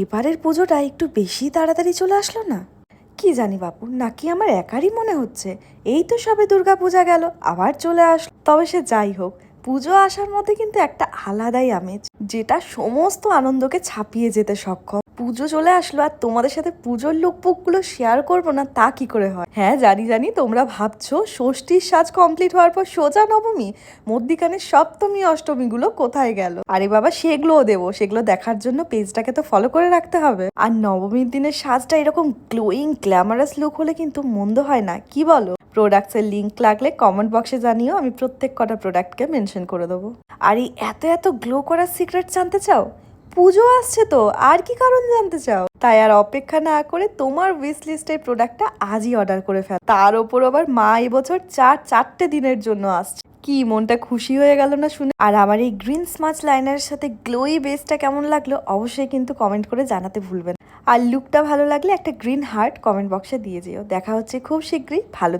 এবারের পুজোটা একটু বেশি তাড়াতাড়ি চলে আসলো না? কি জানি বাপু, নাকি আমার একারই মনে হচ্ছে? এই তো সবে দুর্গা পূজা গেল, আবার চলে আসলো তবে সে যাই হোক, পুজো আসার মধ্যে কিন্তু একটা আলাদাই আমেজ, যেটা সমস্ত আনন্দকে ছাপিয়ে যেতে সক্ষম। পুজো চলে আসলো আর তোমাদের সাথে পুজোর লুকপুকগুলো শেয়ার করব না, তা কি করে হয়? হ্যাঁ জানি জানি, তোমরা ভাবছ ষষ্ঠীর সাজ কমপ্লিট হওয়ার পর সোজা নবমী? মধ্যিখানের সপ্তমী, অষ্টমীগুলো কোথায় গেল? আরে বাবা, সেগুলোও দেবো, সেগুলো দেখার জন্য পেজটাকে তো ফলো করে রাখতে হবে। আর নবমীর দিনের সাজটা এরকম গ্লোয়িং গ্ল্যামারাস লুক হলে কিন্তু মন্দ হয় না, কি বলো? প্রোডাক্টসের লিঙ্ক লাগলে কমেন্ট বক্সে জানিও, আমি প্রত্যেক কটা প্রোডাক্টকে মেনশন করে দেবো। আর এই এত এত গ্লো করার সিক্রেট জানতে চাও? পুজো আসছে তো, আর কি কারণ জানতে চাও? তাই আর অপেক্ষা না করে তোমার উইশ লিস্টের প্রোডাক্টটা আজই অর্ডার করে ফেল। তার ওপর আবার মা এবছর চার, চারটে দিনের জন্য আসছে। কি মনটা খুশি হয়ে গেল না শুনে? আর আমার এই গ্রিন স্মাচ লাইনারের সাথে গ্লোই বেসটা কেমন লাগল অবশ্যই কিন্তু কমেন্ট করে জানাতে ভুলবেন আর লুকটা ভালো লাগলে একটা গ্রিন হার্ট কমেন্ট বক্সে দিয়ে যেও। দেখা হচ্ছে খুব শীঘ্রই। ভালো